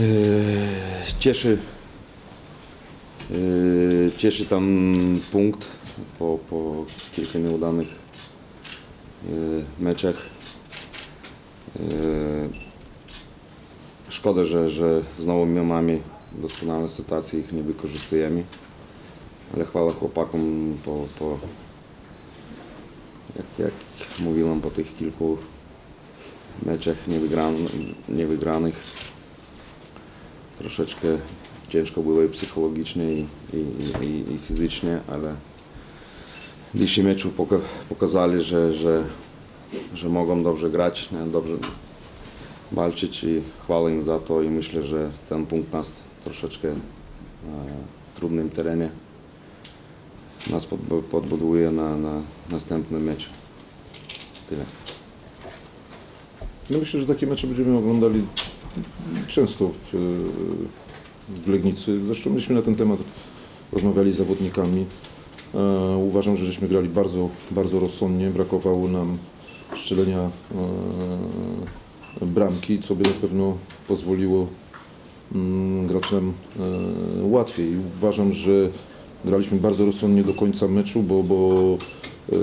Eee, Cieszy, eee, cieszy tam punkt po, po kilku nieudanych eee, meczach. Szkoda, że, że znowu my mamy doskonałe sytuacje, ich nie wykorzystujemy. Ale chwała chłopakom po, po jak, jak mówiłem, po tych kilku meczach niewygram, niewygranych troszeczkę ciężko było i psychologicznie i, i, i, i fizycznie, ale dzisiaj meczu poka- pokazali, że, że, że mogą dobrze grać, nie? dobrze walczyć i chwalę im za to i myślę, że ten punkt nas troszeczkę e, trudnym terenie nas podbu- podbuduje na, na następny mecz. Tyle. No myślę, że takie mecze będziemy oglądali często w, w Legnicy. Zresztą myśmy na ten temat rozmawiali z zawodnikami. E, uważam, że żeśmy grali bardzo, bardzo rozsądnie. Brakowało nam strzelenia e, bramki, co by na pewno pozwoliło mm, graczom e, łatwiej. Uważam, że graliśmy bardzo rozsądnie do końca meczu, bo, bo e,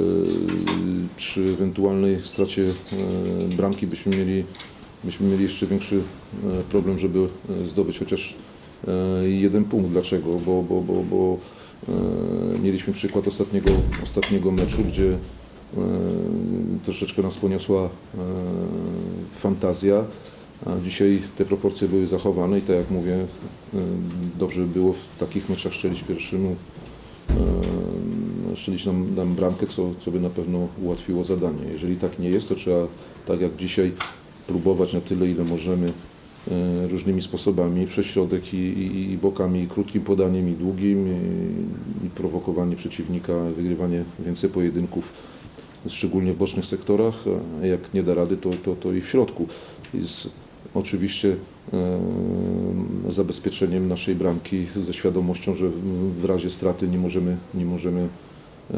przy ewentualnej stracie e, bramki byśmy mieli, byśmy mieli jeszcze większy e, problem, żeby e, zdobyć chociaż e, jeden punkt. Dlaczego? Bo, bo, bo, bo mieliśmy przykład ostatniego, ostatniego meczu, gdzie troszeczkę nas poniosła fantazja, a dzisiaj te proporcje były zachowane i tak jak mówię, dobrze by było w takich meczach strzelić pierwszym, e, strzelić nam, nam bramkę, co, co by na pewno ułatwiło zadanie. Jeżeli tak nie jest, to trzeba, tak jak dzisiaj, próbować na tyle, ile możemy e, różnymi sposobami, przez środek i, i, i bokami, i krótkim podaniem, i długim, i, i prowokowanie przeciwnika, wygrywanie więcej pojedynków, szczególnie w bocznych sektorach, jak nie da rady, to, to, to i w środku. I z oczywiście e, zabezpieczeniem naszej bramki ze świadomością, że w, w razie straty nie możemy, nie możemy e, e,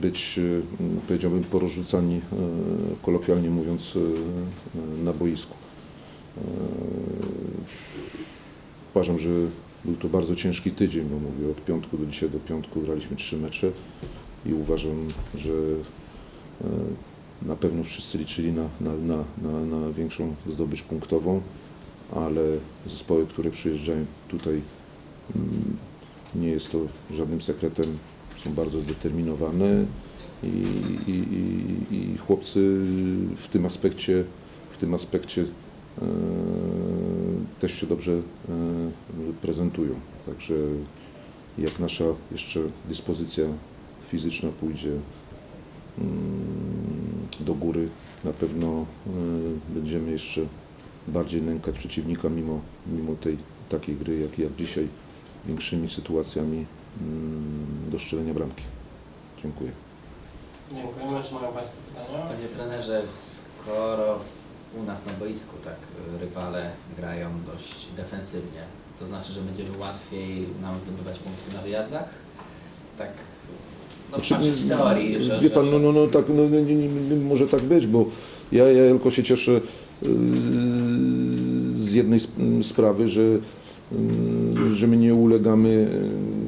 być, e, powiedziałbym, porozrzucani, e, kolokwialnie mówiąc, na boisku. Uważam, że był to bardzo ciężki tydzień, bo mówię od piątku do dzisiaj do piątku graliśmy trzy mecze i uważam, że na pewno wszyscy liczyli na, na, na, na, na większą zdobycz punktową, ale zespoły, które przyjeżdżają tutaj, mm, nie jest to żadnym sekretem, są bardzo zdeterminowane i, i, i, i chłopcy w tym aspekcie, w tym aspekcie e, też się dobrze e, prezentują. Także jak nasza jeszcze dyspozycja fizyczna pójdzie mm, do góry, na pewno e, będziemy jeszcze bardziej nękać przeciwnika mimo, mimo tej takiej gry jak, jak dzisiaj większymi sytuacjami mm, do strzelenia bramki. Dziękuję. Dziękujemy. Czy mają Państwo pytania? Panie trenerze, skoro u nas na boisku tak y, rywale grają dość defensywnie, to znaczy, że będziemy łatwiej nam zdobywać punkty na wyjazdach? Tak, no Znaczy, patrzeć w teorii, że... Wie pan, no, no, no tak, no, nie, nie, nie, może tak być, bo ja, ja tylko się cieszę yy, z jednej sp- sprawy, że, yy, że my nie ulegamy. yy,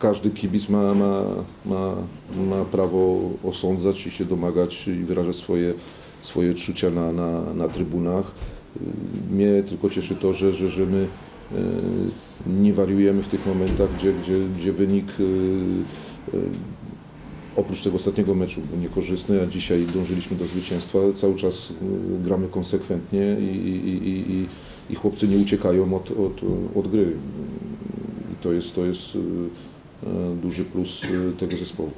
Każdy kibic ma, ma, ma, ma prawo osądzać i się domagać i wyrażać swoje, swoje odczucia na, na, na trybunach. Mnie tylko cieszy to, że, że, że my yy, nie wariujemy w tych momentach, gdzie, gdzie, gdzie wynik yy, yy, oprócz tego ostatniego meczu był niekorzystny, a dzisiaj dążyliśmy do zwycięstwa. Cały czas gramy konsekwentnie i, i, i, i, chłopcy nie uciekają od, od, od gry. I to jest, to jest duży plus yy, tego zespołu.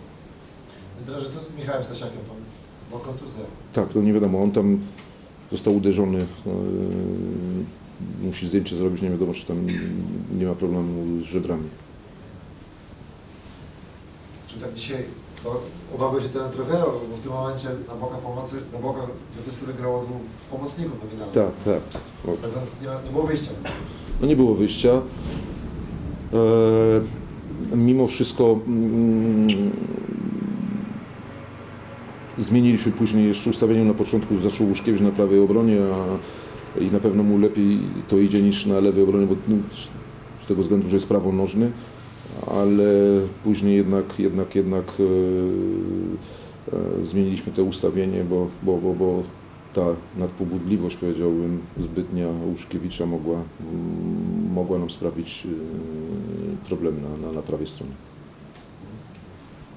Draże, co z Michałem Stasiakiem? Bo kontuzja. Tak, to nie wiadomo, on tam został uderzony, yy, musi zdjęcie zrobić, nie wiadomo, czy tam nie ma problemu z żebrami. Czy tak dzisiaj to obawiał się ten trochę, bo w tym momencie na boka pomocy, na boka Wetesyny grało dwóch pomocników nominalnych. Tak, tak. Tak, nie, nie było wyjścia. No nie było wyjścia. E, mimo wszystko mm, zmieniliśmy później jeszcze ustawienie. Na początku, zaczął Łuszkiewicz na prawej obronie, a i na pewno mu lepiej to idzie niż na lewej obronie, bo no, z tego względu, że jest prawonożny, ale później jednak, jednak, jednak e, e, zmieniliśmy to ustawienie, bo, bo, bo, bo ta nadpobudliwość, powiedziałbym, zbytnia Łuszkiewicza mogła, mm, mogła nam sprawić e, problemy na, na, na prawej stronie.